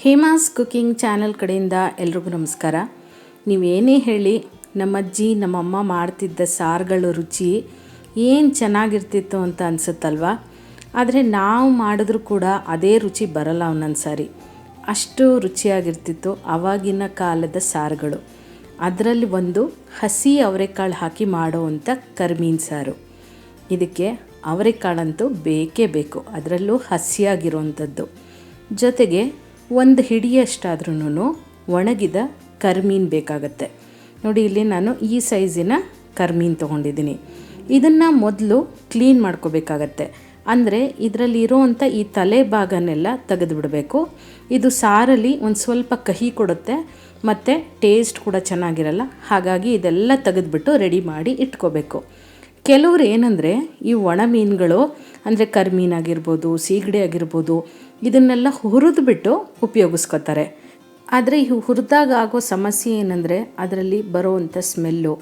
Hema's cooking channel ಕಡೆಯಿಂದ ಎಲ್ರಿಗೂ ನಮಸ್ಕಾರ. ನೀವೇನೇ ಹೇಳಿ ನಮ್ಮಜ್ಜಿ ನಮ್ಮಮ್ಮ ಮಾಡ್ತಿದ್ದ ಸಾರುಗಳ ರುಚಿ ಏನು ಚೆನ್ನಾಗಿರ್ತಿತ್ತು ಅಂತ ಅನಿಸುತ್ತಲ್ವ? ಆದರೆ ನಾವು ಮಾಡಿದ್ರೂ ಕೂಡ ಅದೇ ರುಚಿ ಬರಲ್ಲ ಒಂದೊಂದು ಸಾರಿ. ಅಷ್ಟು ರುಚಿಯಾಗಿರ್ತಿತ್ತು ಆವಾಗಿನ ಕಾಲದ ಸಾರುಗಳು. ಅದರಲ್ಲಿ ಒಂದು ಹಸಿ ಅವರೆಕಾಳು ಹಾಕಿ ಮಾಡುವಂಥ ಕರ್ಮೀನ್ ಸಾರು. ಇದಕ್ಕೆ ಅವರೆಕಾಳಂತೂ ಬೇಕೇ ಬೇಕು. ಅದರಲ್ಲೂ ಹಸಿಯಾಗಿರುವಂಥದ್ದು ಜೊತೆಗೆ ಒಂದು ಹಿಡಿಯಷ್ಟಾದ್ರೂ ಒಣಗಿದ ಕರ್ಮೀನ್ ಬೇಕಾಗತ್ತೆ. ನೋಡಿ, ಇಲ್ಲಿ ನಾನು ಈ ಸೈಜಿನ ಕರ್ಮೀನ್ ತೊಗೊಂಡಿದ್ದೀನಿ. ಇದನ್ನು ಮೊದಲು ಕ್ಲೀನ್ ಮಾಡ್ಕೋಬೇಕಾಗತ್ತೆ. ಅಂದರೆ ಇದರಲ್ಲಿ ಇರೋವಂಥ ಈ ತಲೆ ಭಾಗನೆಲ್ಲ ತೆಗೆದುಬಿಡಬೇಕು. ಇದು ಸಾರಲ್ಲಿ ಒಂದು ಸ್ವಲ್ಪ ಕಹಿ ಕೊಡುತ್ತೆ, ಮತ್ತು ಟೇಸ್ಟ್ ಕೂಡ ಚೆನ್ನಾಗಿರಲ್ಲ. ಹಾಗಾಗಿ ಇದೆಲ್ಲ ತೆಗೆದುಬಿಟ್ಟು ರೆಡಿ ಮಾಡಿ ಇಟ್ಕೋಬೇಕು. ಕೆಲವ್ರು ಏನಂದರೆ, ಈ ಒಣ ಮೀನುಗಳು, ಅಂದರೆ ಕರ್ಮೀನ್ ಆಗಿರ್ಬೋದು, ಸೀಗಡಿ ಆಗಿರ್ಬೋದು ಇದನ್ನೆಲ್ಲ ಹುರಿದ್ಬಿಟ್ಟು ಉಪಯೋಗಿಸ್ಕೋತಾರೆ. ಆದರೆ ಈ ಹುರಿದಾಗ ಆಗೋ ಸಮಸ್ಯೆ ಏನಂದರೆ ಅದರಲ್ಲಿ ಬರೋವಂಥ ಸ್ಮೆಲ್ಲು.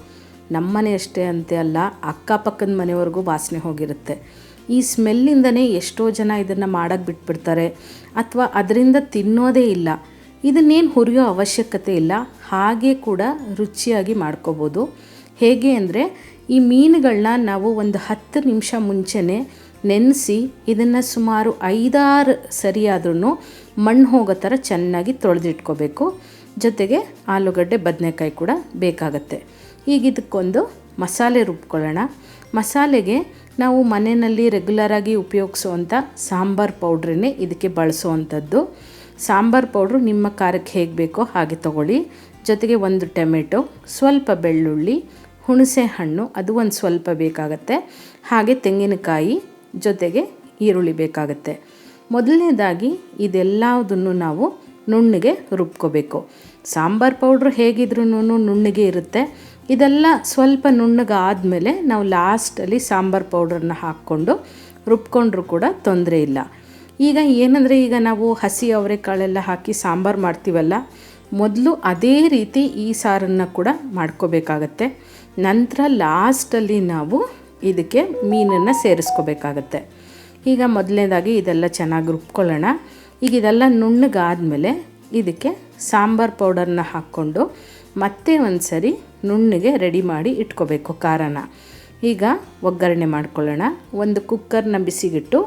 ನಮ್ಮನೆ ಅಷ್ಟೇ ಅಂತೆ ಅಲ್ಲ, ಅಕ್ಕಪಕ್ಕದ ಮನೆವರೆಗೂ ವಾಸನೆ ಹೋಗಿರುತ್ತೆ. ಈ ಸ್ಮೆಲ್ಲಿಂದನೇ ಎಷ್ಟೋ ಜನ ಇದನ್ನು ಮಾಡೋಕ್ಕೆ ಬಿಟ್ಬಿಡ್ತಾರೆ. ಅಥವಾ ಅದರಿಂದ ತಿನ್ನೋದೇ ಇಲ್ಲ. ಇದನ್ನೇನು ಹುರಿಯೋ ಅವಶ್ಯಕತೆ ಇಲ್ಲ. ಹಾಗೆ ಕೂಡ ರುಚಿಯಾಗಿ ಮಾಡ್ಕೋಬೋದು. ಹೇಗೆ ಅಂದರೆ ಈ ಮೀನುಗಳನ್ನ ನಾವು ಒಂದು ಹತ್ತು ನಿಮಿಷ ಮುಂಚೆನೇ ನೆನೆಸಿ ಇದನ್ನು ಸುಮಾರು ಐದಾರು ಸರಿಯಾದ್ರೂ ಮಣ್ಣು ಹೋಗೋ ಥರ ಚೆನ್ನಾಗಿ ತೊಳೆದಿಟ್ಕೋಬೇಕು. ಜೊತೆಗೆ ಆಲೂಗಡ್ಡೆ ಬದನೆಕಾಯಿ ಕೂಡ ಬೇಕಾಗತ್ತೆ. ಈಗ ಇದಕ್ಕೊಂದು ಮಸಾಲೆ ರುಬ್ಕೊಳ್ಳೋಣ. ಮಸಾಲೆಗೆ ನಾವು ಮನೆಯಲ್ಲಿ ರೆಗ್ಯುಲರಾಗಿ ಉಪಯೋಗಿಸುವಂಥ ಸಾಂಬಾರು ಪೌಡ್ರನ್ನೇ ಇದಕ್ಕೆ ಬಳಸುವಂಥದ್ದು ಸಾಂಬಾರು ಪೌಡ್ರು ನಿಮ್ಮ ಖಾರಕ್ಕೆ ಹೇಗೆ ಬೇಕೋ ಹಾಗೆ ತಗೊಳ್ಳಿ. ಜೊತೆಗೆ ಒಂದು ಟೊಮೆಟೊ, ಸ್ವಲ್ಪ ಬೆಳ್ಳುಳ್ಳಿ, ಹುಣಸೆ ಹಣ್ಣು ಅದು ಒಂದು ಸ್ವಲ್ಪ ಬೇಕಾಗತ್ತೆ. ಹಾಗೆ ತೆಂಗಿನಕಾಯಿ ಜೊತೆಗೆ ಈರುಳ್ಳಿ ಬೇಕಾಗುತ್ತೆ. ಮೊದಲನೇದಾಗಿ ಇದೆಲ್ಲದನ್ನು ನಾವು ನುಣ್ಣಗೆ ರುಬ್ಕೋಬೇಕು. ಸಾಂಬಾರು ಪೌಡ್ರ್ ಹೇಗಿದ್ರೂ ನುಣ್ಣಗೆ ಇರುತ್ತೆ. ಇದೆಲ್ಲ ಸ್ವಲ್ಪ ನುಣ್ಣಗಾದಮೇಲೆ ನಾವು ಲಾಸ್ಟಲ್ಲಿ ಸಾಂಬಾರು ಪೌಡ್ರನ್ನ ಹಾಕ್ಕೊಂಡು ರುಬ್ಕೊಂಡ್ರೂ ಕೂಡ ತೊಂದರೆ ಇಲ್ಲ. ಈಗ ಏನಂದರೆ ಈಗ ನಾವು ಹಸಿ ಅವರೆಕಾಳೆಲ್ಲ ಹಾಕಿ ಸಾಂಬಾರು ಮಾಡ್ತೀವಲ್ಲ, ಮೊದಲು ಅದೇ ರೀತಿ ಈ ಸಾರನ್ನು ಕೂಡ ಮಾಡ್ಕೋಬೇಕಾಗತ್ತೆ. ನಂತರ ಲಾಸ್ಟಲ್ಲಿ ನಾವು ಇದಕ್ಕೆ ಮೀನನ್ನು ಸೇರಿಸ್ಕೋಬೇಕಾಗತ್ತೆ. ಈಗ ಮೊದಲನೇದಾಗಿ ಇದೆಲ್ಲ ಚೆನ್ನಾಗಿ ರುಬ್ಕೊಳ್ಳೋಣ. ಈಗ ಇದೆಲ್ಲ ನುಣ್ಣಗಾದಮೇಲೆ ಇದಕ್ಕೆ ಸಾಂಬಾರು ಪೌಡರ್ನ ಹಾಕ್ಕೊಂಡು ಮತ್ತೆ ಒಂದು ಸರಿ ನುಣ್ಣಗೆ ರೆಡಿ ಮಾಡಿ ಇಟ್ಕೋಬೇಕು ಖಾರನ. ಈಗ ಒಗ್ಗರಣೆ ಮಾಡ್ಕೊಳ್ಳೋಣ. ಒಂದು ಕುಕ್ಕರ್ನ ಬಿಸಿಗಿಟ್ಟು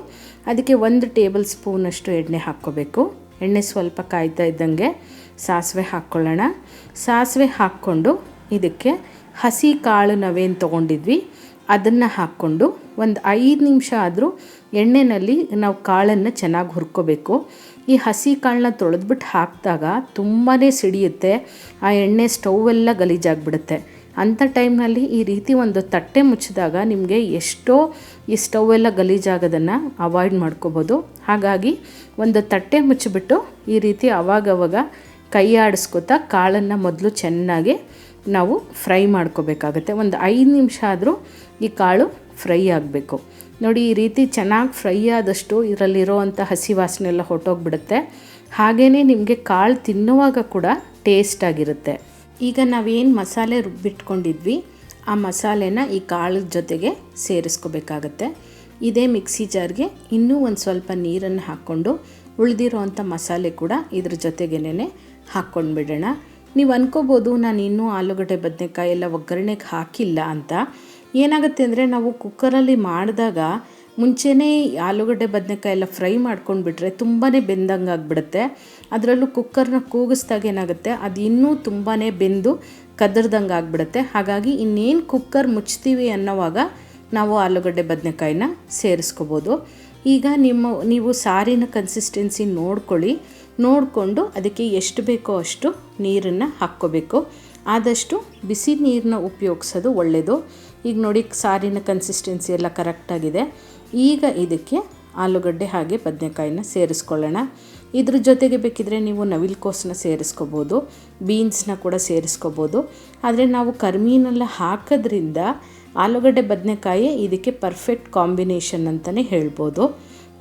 ಅದಕ್ಕೆ ಒಂದು ಟೇಬಲ್ ಸ್ಪೂನಷ್ಟು ಎಣ್ಣೆ ಹಾಕ್ಕೋಬೇಕು. ಎಣ್ಣೆ ಸ್ವಲ್ಪ ಕಾಯ್ತಾ ಇದ್ದಂಗೆ ಸಾಸಿವೆ ಹಾಕ್ಕೊಳ್ಳೋಣ. ಸಾಸಿವೆ ಹಾಕ್ಕೊಂಡು ಇದಕ್ಕೆ ಹಸಿ ಕಾಳು ನಾವೇನು ತೊಗೊಂಡಿದ್ವಿ? ಅದನ್ನು ಹಾಕ್ಕೊಂಡು ಒಂದು ಐದು ನಿಮಿಷ ಆದರೂ ಎಣ್ಣೆಯಲ್ಲಿ ನಾವು ಕಾಳನ್ನು ಚೆನ್ನಾಗಿ ಹುರ್ಕೋಬೇಕು. ಈ ಹಸಿ ಕಾಳನ್ನ ತೊಳೆದ್ಬಿಟ್ಟು ಹಾಕಿದಾಗ ತುಂಬಾ ಸಿಡಿಯುತ್ತೆ, ಆ ಎಣ್ಣೆ ಸ್ಟೌವೆಲ್ಲ ಗಲೀಜಾಗಿಬಿಡುತ್ತೆ. ಅಂಥ ಟೈಮ್ನಲ್ಲಿ ಈ ರೀತಿ ಒಂದು ತಟ್ಟೆ ಮುಚ್ಚಿದಾಗ ನಿಮಗೆ ಎಷ್ಟೋ ಈ ಸ್ಟೌವೆಲ್ಲ ಗಲೀಜಾಗೋದನ್ನು ಅವಾಯ್ಡ್ ಮಾಡ್ಕೋಬೋದು. ಹಾಗಾಗಿ ಒಂದು ತಟ್ಟೆ ಮುಚ್ಚಿಬಿಟ್ಟು ಈ ರೀತಿ ಅವಾಗವಾಗ ಕೈ ಆಡಿಸ್ಕೊತಾ ಕಾಳನ್ನು ಮೊದಲು ಚೆನ್ನಾಗಿ ನಾವು ಫ್ರೈ ಮಾಡ್ಕೋಬೇಕಾಗತ್ತೆ. ಒಂದು ಐದು ನಿಮಿಷ ಆದರೂ ಈ ಕಾಳು ಫ್ರೈ ಆಗಬೇಕು. ನೋಡಿ, ಈ ರೀತಿ ಚೆನ್ನಾಗಿ ಫ್ರೈ ಆದಷ್ಟು ಇದರಲ್ಲಿರೋವಂಥ ಹಸಿ ವಾಸನೆ ಎಲ್ಲ ಹೊಟ್ಟೋಗ್ಬಿಡುತ್ತೆ ಹಾಗೆಯೇ ನಿಮಗೆ ಕಾಳು ತಿನ್ನುವಾಗ ಕೂಡ ಟೇಸ್ಟಾಗಿರುತ್ತೆ ಈಗ ನಾವೇನು ಮಸಾಲೆ ರುಬ್ಬಿಟ್ಕೊಂಡಿದ್ವಿ ಆ ಮಸಾಲೆನ ಈ ಕಾಳು ಜೊತೆಗೆ ಸೇರಿಸ್ಕೋಬೇಕಾಗತ್ತೆ. ಇದೇ ಮಿಕ್ಸಿ ಜಾರ್ಗೆ ಇನ್ನೂ ಒಂದು ಸ್ವಲ್ಪ ನೀರನ್ನು ಹಾಕ್ಕೊಂಡು ಉಳಿದಿರೋವಂಥ ಮಸಾಲೆ ಕೂಡ ಇದ್ರ ಜೊತೆಗೇನೆ ಹಾಕ್ಕೊಂಡು ಬಿಡೋಣ ನೀವು ಅನ್ಕೋಬೋದು ನಾನು ಇನ್ನೂ ಆಲೂಗಡ್ಡೆ, ಬದನೆಕಾಯಿ ಎಲ್ಲ ಒಗ್ಗರಣೆಗೆ ಹಾಕಿಲ್ಲ ಅಂತ. ಏನಾಗುತ್ತೆ ಅಂದರೆ ನಾವು ಕುಕ್ಕರಲ್ಲಿ ಮಾಡಿದಾಗ ಮುಂಚೆನೇ ಆಲೂಗಡ್ಡೆ, ಬದನೆಕಾಯಿ ಎಲ್ಲ ಫ್ರೈ ಮಾಡ್ಕೊಂಡು ಬಿಟ್ಟರೆ ತುಂಬಾ ಬೆಂದಂಗೆ ಆಗಿಬಿಡುತ್ತೆ. ಅದರಲ್ಲೂ ಕುಕ್ಕರ್ನ ಕೂಗಿಸ್ದಾಗ ಏನಾಗುತ್ತೆ, ಅದು ಇನ್ನೂ ತುಂಬಾ ಬೆಂದು ಕದರ್ದಂಗೆ ಆಗಿಬಿಡುತ್ತೆ. ಹಾಗಾಗಿ ಇನ್ನೇನು ಕುಕ್ಕರ್ ಮುಚ್ತೀವಿ ಅನ್ನೋವಾಗ ನಾವು ಆಲೂಗಡ್ಡೆ, ಬದನೆಕಾಯಿನ ಸೇರಿಸ್ಕೋಬೋದು. ಈಗ ನಿಮ್ಮ, ನೀವು ಸಾರಿನ ಕನ್ಸಿಸ್ಟೆನ್ಸಿ ನೋಡ್ಕೊಳ್ಳಿ. ನೋಡಿಕೊಂಡು ಅದಕ್ಕೆ ಎಷ್ಟು ಬೇಕೋ ಅಷ್ಟು ನೀರನ್ನು ಹಾಕ್ಕೋಬೇಕು. ಆದಷ್ಟು ಬಿಸಿ ನೀರನ್ನ ಉಪಯೋಗಿಸೋದು ಒಳ್ಳೆಯದು ಈಗ ನೋಡಿ, ಸಾರಿನ ಕನ್ಸಿಸ್ಟೆನ್ಸಿ ಎಲ್ಲ ಕರೆಕ್ಟಾಗಿದೆ ಈಗ ಇದಕ್ಕೆ ಆಲೂಗಡ್ಡೆ ಹಾಗೆ ಬದನೆಕಾಯಿನ ಸೇರಿಸ್ಕೊಳ್ಳೋಣ. ಇದ್ರ ಜೊತೆಗೆ ಬೇಕಿದ್ರೆ ನೀವು ನವಿಲ್ಕೋಸನ್ನ ಸೇರಿಸ್ಕೋಬೋದು, ಬೀನ್ಸ್ನ ಕೂಡ ಸೇರಿಸ್ಕೋಬೋದು. ಆದರೆ ನಾವು ಕರ್ಮೀನೆಲ್ಲ ಹಾಕೋದ್ರಿಂದ ಆಲೂಗಡ್ಡೆ ಬದನೆಕಾಯಿ ಇದಕ್ಕೆ ಪರ್ಫೆಕ್ಟ್ ಕಾಂಬಿನೇಷನ್ ಅಂತಲೇ ಹೇಳ್ಬೋದು.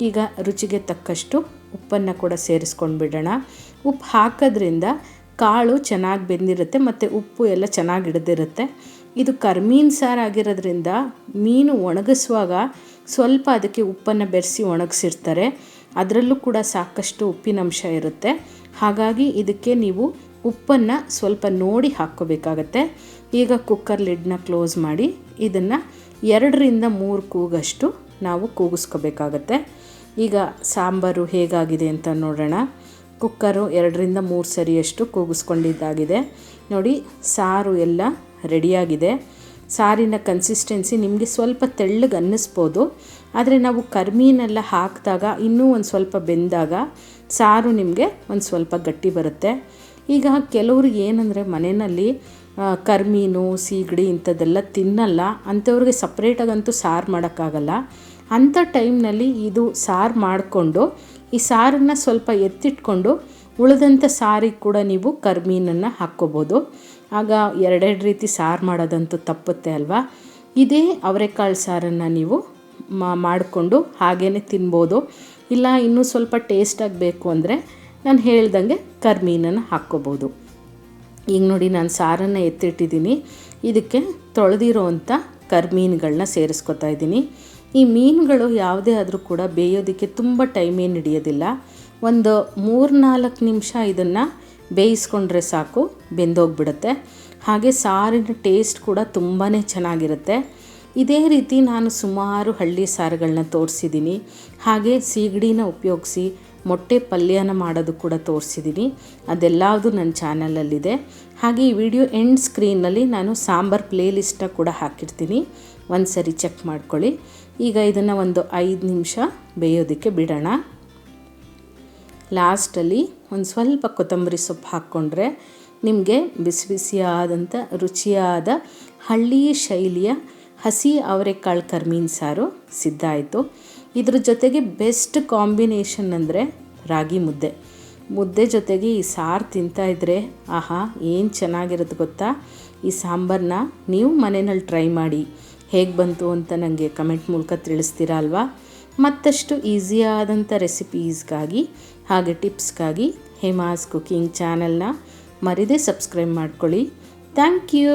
ಈಗ ರುಚಿಗೆ ತಕ್ಕಷ್ಟು ಉಪ್ಪನ್ನು ಕೂಡ ಸೇರಿಸ್ಕೊಂಡು ಬಿಡೋಣ ಉಪ್ಪು ಹಾಕೋದ್ರಿಂದ ಕಾಳು ಚೆನ್ನಾಗಿ ಬೆಂದಿರುತ್ತೆ ಮತ್ತು ಉಪ್ಪು ಎಲ್ಲ ಚೆನ್ನಾಗಿ ಹಿಡ್ದಿರುತ್ತೆ. ಇದು ಕರ್ಮೀನ್ ಸಾರು ಆಗಿರೋದ್ರಿಂದ ಮೀನು ಒಣಗಿಸುವಾಗ ಸ್ವಲ್ಪ ಅದಕ್ಕೆ ಉಪ್ಪನ್ನು ಬೆರೆಸಿ ಒಣಗಿಸಿರ್ತಾರೆ. ಅದರಲ್ಲೂ ಕೂಡ ಸಾಕಷ್ಟು ಉಪ್ಪಿನಂಶ ಇರುತ್ತೆ. ಹಾಗಾಗಿ ಇದಕ್ಕೆ ನೀವು ಉಪ್ಪನ್ನು ಸ್ವಲ್ಪ ನೋಡಿ ಹಾಕ್ಕೋಬೇಕಾಗತ್ತೆ. ಈಗ ಕುಕ್ಕರ್ ಲಿಡ್ನ ಕ್ಲೋಸ್ ಮಾಡಿ ಇದನ್ನು ಎರಡರಿಂದ ಮೂರು ಕೂಗಷ್ಟು ನಾವು ಕೂಗಿಸ್ಕೋಬೇಕಾಗತ್ತೆ. ಈಗ ಸಾಂಬಾರು ಹೇಗಾಗಿದೆ ಅಂತ ನೋಡೋಣ. ಕುಕ್ಕರು ಎರಡರಿಂದ ಮೂರು ಸರಿಯಷ್ಟು ಕೂಗಿಸ್ಕೊಂಡಿದ್ದಾಗಿದೆ. ನೋಡಿ, ಸಾರು ಎಲ್ಲ ರೆಡಿಯಾಗಿದೆ. ಸಾರಿನ ಕನ್ಸಿಸ್ಟೆನ್ಸಿ ನಿಮಗೆ ಸ್ವಲ್ಪ ತೆಳ್ಳಗೆ ಅನ್ನಿಸ್ಬೋದು. ಆದರೆ ನಾವು ಕರ್ಮೀನೆಲ್ಲ ಹಾಕಿದಾಗ ಇನ್ನೂ ಒಂದು ಸ್ವಲ್ಪ ಬೆಂದಾಗ ಸಾರು ನಿಮಗೆ ಒಂದು ಸ್ವಲ್ಪ ಗಟ್ಟಿ ಬರುತ್ತೆ. ಈಗ ಕೆಲವ್ರಿಗೆ ಏನಂದರೆ ಮನೆಯಲ್ಲಿ ಕರ್ಮೀನು, ಸೀಗಡಿ ಇಂಥದ್ದೆಲ್ಲ ತಿನ್ನಲ್ಲ. ಅಂಥವ್ರಿಗೆ ಸಪ್ರೇಟಾಗಂತೂ ಸಾರು ಮಾಡೋಕ್ಕಾಗಲ್ಲ. ಅಂಥ ಟೈಮ್ನಲ್ಲಿ ಇದು ಸಾರು ಮಾಡಿಕೊಂಡು, ಈ ಸಾರನ್ನು ಸ್ವಲ್ಪ ಎತ್ತಿಟ್ಕೊಂಡು ಉಳಿದಂಥ ಸಾರಿಗೆ ಕೂಡ ನೀವು ಕರ್ಮೀನನ್ನು ಹಾಕ್ಕೋಬೋದು. ಆಗ ಎರಡೆರಡು ರೀತಿ ಸಾರು ಮಾಡೋದಂತೂ ತಪ್ಪುತ್ತೆ ಅಲ್ವಾ? ಇದೇ ಅವರೆಕಾಳು ಸಾರನ್ನು ನೀವು ಮಾಡಿಕೊಂಡು ಹಾಗೇ ತಿನ್ಬೋದು. ಇಲ್ಲ, ಇನ್ನೂ ಸ್ವಲ್ಪ ಟೇಸ್ಟಾಗಿ ಬೇಕು ಅಂದರೆ ನಾನು ಹೇಳ್ದಂಗೆ ಕರ್ಮೀನನ್ನು ಹಾಕ್ಕೋಬೋದು. ಈಗ ನೋಡಿ, ನಾನು ಸಾರನ್ನು ಎತ್ತಿಟ್ಟಿದ್ದೀನಿ. ಇದಕ್ಕೆ ತೊಳೆದಿರೋ ಅಂಥ ಕರ್ಮೀನುಗಳನ್ನ ಸೇರಿಸ್ಕೊತಾ ಇದ್ದೀನಿ. ಈ ಮೀನುಗಳು ಯಾವುದೇ ಆದರೂ ಕೂಡ ಬೇಯೋದಕ್ಕೆ ತುಂಬ ಟೈಮ್ ಏನು ಹಿಡಿಯೋದಿಲ್ಲ. ಒಂದು ಮೂರು ನಾಲ್ಕು ನಿಮಿಷ ಇದನ್ನು ಬೇಯಿಸ್ಕೊಂಡ್ರೆ ಸಾಕು, ಬೆಂದೋಗ್ಬಿಡುತ್ತೆ. ಹಾಗೆ ಸಾರಿನ ಟೇಸ್ಟ್ ಕೂಡ ತುಂಬಾ ಚೆನ್ನಾಗಿರುತ್ತೆ. ಇದೇ ರೀತಿ ನಾನು ಸುಮಾರು ಹಳ್ಳಿ ಸಾರುಗಳನ್ನ ತೋರಿಸಿದ್ದೀನಿ ಹಾಗೆ ಸೀಗಡಿನ ಉಪಯೋಗಿಸಿ, ಮೊಟ್ಟೆ ಪಲ್ಯನ ಮಾಡೋದು ಕೂಡ ತೋರಿಸಿದ್ದೀನಿ ಅದೆಲ್ಲದು ನನ್ನ ಚಾನಲಲ್ಲಿದೆ. ಹಾಗೆ ಈ ವಿಡಿಯೋ ಎಂಡ್ ಸ್ಕ್ರೀನಲ್ಲಿ ನಾನು ಸಾಂಬಾರ್ ಪ್ಲೇ ಲಿಸ್ಟ ಕೂಡ ಹಾಕಿರ್ತೀನಿ. ಒಂದು ಸರಿ ಚೆಕ್ ಮಾಡ್ಕೊಳ್ಳಿ. ಈಗ ಇದನ್ನು ಒಂದು ಐದು ನಿಮಿಷ ಬೇಯೋದಕ್ಕೆ ಬಿಡೋಣ. ಲಾಸ್ಟಲ್ಲಿ ಒಂದು ಸ್ವಲ್ಪ ಕೊತ್ತಂಬರಿ ಸೊಪ್ಪು ಹಾಕ್ಕೊಂಡ್ರೆ ನಿಮಗೆ ಬಿಸಿ ಬಿಸಿಯಾದಂಥ ರುಚಿಯಾದ ಹಳ್ಳಿ ಶೈಲಿಯ ಹಸಿ ಅವರೆಕಾಳು ಕರ್ಮೀನ್ ಸಾರು ಸಿದ್ಧ ಆಯಿತು ಇದ್ರ ಜೊತೆಗೆ ಬೆಸ್ಟ್ ಕಾಂಬಿನೇಷನ್ ಅಂದರೆ ರಾಗಿ ಮುದ್ದೆ. ಮುದ್ದೆ ಜೊತೆಗೆ ಈ ಸಾರು ತಿಂತಾಯಿದ್ರೆ ಆಹಾ, ಏನು ಚೆನ್ನಾಗಿರುತ್ತೆ ಗೊತ್ತಾ? ಈ ಸಾಂಬಾರನ್ನ ನೀವು ಮನೆಯಲ್ಲಿ ಟ್ರೈ ಮಾಡಿ. ಹೇಗೆ ಬಂತು ಅಂತ ನನಗೆ ಕಮೆಂಟ್ ಮೂಲಕ ತಿಳಿಸ್ತೀರಾ ಅಲ್ವಾ? ಮತ್ತಷ್ಟು ಈಸಿಯಾದಂಥ ರೆಸಿಪೀಸ್ಗಾಗಿ ಹಾಗೆ ಟಿಪ್ಸ್ಗಾಗಿ ಹೇಮಾಸ್ ಕುಕಿಂಗ್ ಚಾನಲ್ನ ಮರಿದೇ ಸಬ್ಸ್ಕ್ರೈಬ್ ಮಾಡ್ಕೊಳ್ಳಿ. Thank you